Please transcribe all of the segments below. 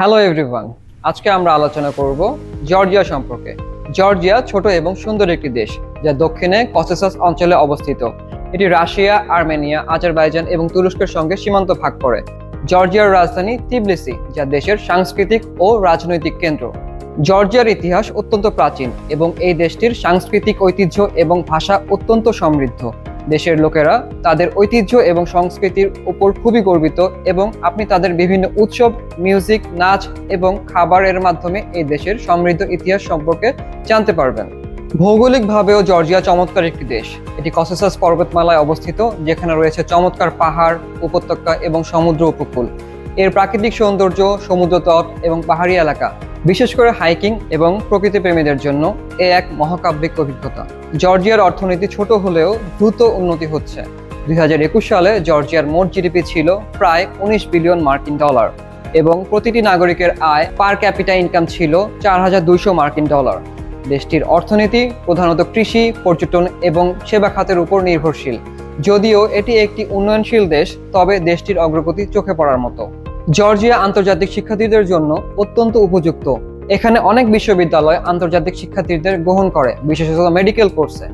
Hello everyone আজকে আমরা আলোচনা করব জর্জিয়া সম্পর্কে। জর্জিয়া ছোট এবং সুন্দর একটি দেশ, যা দক্ষিণে কসেসাস অঞ্চলে অবস্থিত। এটি রাশিয়া, আর্মেনিয়া, আজারবাইজান এবং তুরস্কের সঙ্গে সীমান্ত ভাগ করে। জর্জিয়ার রাজধানী তিবলিসি, যা দেশের সাংস্কৃতিক ও রাজনৈতিক কেন্দ্র। জর্জিয়ার ইতিহাস অত্যন্ত প্রাচীন এবং এই দেশটির সাংস্কৃতিক ঐতিহ্য এবং ভাষা অত্যন্ত সমৃদ্ধ। দেশের লোকেরা তাদের ঐতিহ্য এবং সংস্কৃতির উপর খুবই গর্বিত এবং আপনি তাদের বিভিন্ন উৎসব মিউজিক নাচ এবং খাবারের মাধ্যমে এই দেশের সমৃদ্ধ ইতিহাস সম্পর্কে জানতে পারবেন। ভৌগোলিকভাবেও জর্জিয়া চমৎকার একটি দেশ। এটি কসেসাস পর্বতমালায় অবস্থিত, যেখানে রয়েছে চমৎকার পাহাড়, উপত্যকা এবং সমুদ্র উপকূল। এর প্রাকৃতিক সৌন্দর্য সমুদ্র তট এবং পাহাড়ি এলাকা বিশেষ করে হাইকিং এবং প্রকৃতিপ্রেমীদের জন্য এ এক মহাকাব্যিক অভিজ্ঞতা। জর্জিয়ার অর্থনীতি ছোট হলেও দ্রুত উন্নতি হচ্ছে। দুই হাজার একুশ সালে জর্জিয়ার মোট জিডিপি ছিল প্রায় উনিশ বিলিয়ন মার্কিন ডলার এবং প্রতিটি নাগরিকের আয় পার ক্যাপিটা ইনকাম ছিল চার হাজার দুইশো মার্কিন ডলার। দেশটির অর্থনীতি প্রধানত কৃষি, পর্যটন এবং সেবা খাতের উপর নির্ভরশীল। যদিও এটি একটি উন্নয়নশীল দেশ, তবে দেশটির অগ্রগতি চোখে পড়ার মতো। জর্জিয়া আন্তর্জাতিক শিক্ষার্থীদের জন্য অত্যন্ত উপযুক্ত। এখানে অনেক বিশ্ববিদ্যালয় আন্তর্জাতিক শিক্ষার্থীদের গ্রহণ করে, বিশেষত মেডিকেল কোর্সে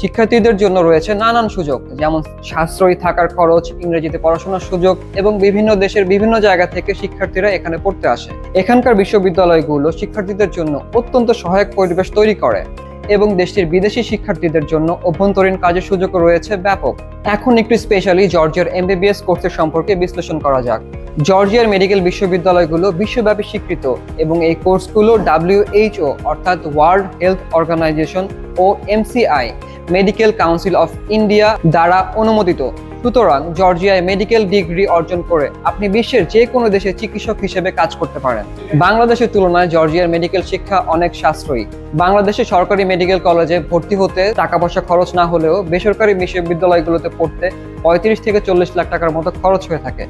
শিক্ষার্থীদের জন্য রয়েছে নানান সুযোগ, যেমন সাশ্রয়ী থাকার খরচ, ইংরেজিতে পড়াশোনার সুযোগ এবং বিভিন্ন দেশের বিভিন্ন জায়গা থেকে শিক্ষার্থীরা এখানে পড়তে আসে। এখানকার বিশ্ববিদ্যালয়গুলো শিক্ষার্থীদের জন্য অত্যন্ত সহায়ক পরিবেশ তৈরি করে এবং দেশটির বিদেশি শিক্ষার্থীদের জন্য অভ্যন্তরীণ কাজের সুযোগ রয়েছে ব্যাপক। এখন একটু স্পেশালি জর্জিয়ার এমবিবিএস কোর্সের সম্পর্কে বিশ্লেষণ করা যাক। জর্জিয়ার মেডিকেল বিশ্ববিদ্যালয়গুলো বিশ্বব্যাপী স্বীকৃত এবং এই কোর্সগুলো ডাব্লিউএইচও অর্থাৎ world health organization O MCI medical council of India দ্বারা অনুমোদিত। সুতরাং জর্জিয়ায় মেডিকেল ডিগ্রি অর্জন করে আপনি বিশ্বের যে কোনো দেশে চিকিৎসক হিসেবে কাজ করতে পারেন। বাংলাদেশের তুলনায় জর্জিয়ার মেডিকেল শিক্ষা অনেক সাশ্রয়ী। বাংলাদেশে সরকারি মেডিকেল কলেজে ভর্তি হতে টাকা পয়সা খরচ না হলেও বেসরকারি বিশ্ববিদ্যালয়গুলোতে পড়তে পঁয়ত্রিশ থেকে চল্লিশ লাখ টাকার মতো খরচ হয়ে থাকে।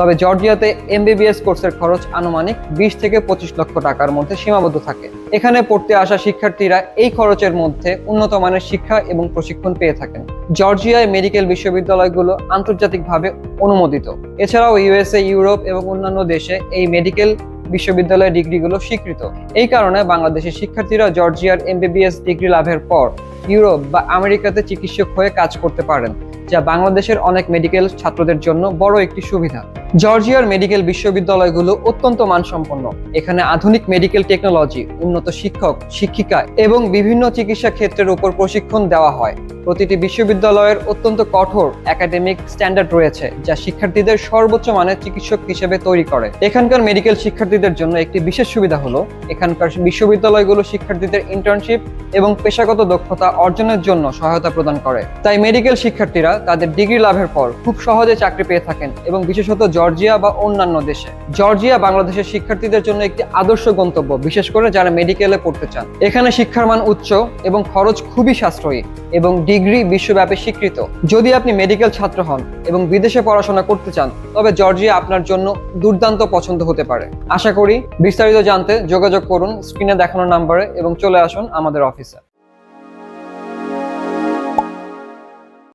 তবে জর্জিয়াতে এমবিবিএস কোর্সের খরচ আনুমানিক বিশ থেকে পঁচিশ লক্ষ টাকার মধ্যে সীমাবদ্ধ থাকে। এখানে পড়তে আসা শিক্ষার্থীরা এই খরচের মধ্যে উন্নত মানের শিক্ষা এবং প্রশিক্ষণ পেয়ে থাকেন। জর্জিয়ায় মেডিকেল বিশ্ববিদ্যালয়গুলো আন্তর্জাতিকভাবে অনুমোদিত। এছাড়াও ইউএসএ, ইউরোপ এবং অন্যান্য দেশে এই মেডিকেল বিশ্ববিদ্যালয়ের ডিগ্রিগুলো স্বীকৃত। এই কারণে বাংলাদেশের শিক্ষার্থীরা জর্জিয়ার এমবিবিএস ডিগ্রি লাভের পর ইউরোপ বা আমেরিকাতে চিকিৎসক হয়ে কাজ করতে পারেন, যা বাংলাদেশের অনেক মেডিকেল ছাত্রদের জন্য বড় একটি সুবিধা। জর্জিয়ার মেডিকেল বিশ্ববিদ্যালয়গুলো অত্যন্ত মানসম্পন্ন। এখানে আধুনিক মেডিকেল টেকনোলজি উন্নত শিক্ষক, শিক্ষিকা এবং বিভিন্ন চিকিৎসা ক্ষেত্রের উপর প্রশিক্ষণ দেওয়া হয়। প্রতিটি বিশ্ববিদ্যালয়ের অত্যন্ত কঠোর একাডেমিক স্ট্যান্ডার্ড রয়েছে, যা শিক্ষার্থীদের সর্বোচ্চ মানের চিকিৎসক হিসেবে তৈরি করে। এখানকার মেডিকেল শিক্ষার্থীদের জন্য একটি বিশেষ সুবিধা হলো, এখানকার বিশ্ববিদ্যালয়গুলো শিক্ষার্থীদের ইন্টার্নশিপ এবং পেশাগত দক্ষতা অর্জনের জন্য সহায়তা প্রদান করে। তাই মেডিকেল শিক্ষার্থীরা তাদের ডিগ্রি লাভের পর খুব সহজে চাকরি পেয়ে থাকেন এবং বিশেষত জর্জিয়া বা অন্যান্য দেশে। জর্জিয়া বাংলাদেশের শিক্ষার্থীদের জন্য একটি আদর্শ গন্তব্য, বিশেষ করে যারা মেডিকেলে পড়তে চান। এখানে শিক্ষার মান উচ্চ এবং খরচ খুবই সাশ্রয়ী এবং ডিগ্রি বিশ্বব্যাপী স্বীকৃত। যদি আপনি মেডিকেল ছাত্র হন এবং বিদেশে পড়াশোনা করতে চান, তবে জর্জিয়া আপনার জন্য দুর্দান্ত পছন্দ হতে পারে। আশা করি বিস্তারিত জানতে যোগাযোগ করুন, স্ক্রিনে দেখানো নাম্বারে এবং চলে আসুন আমাদের অফিসে।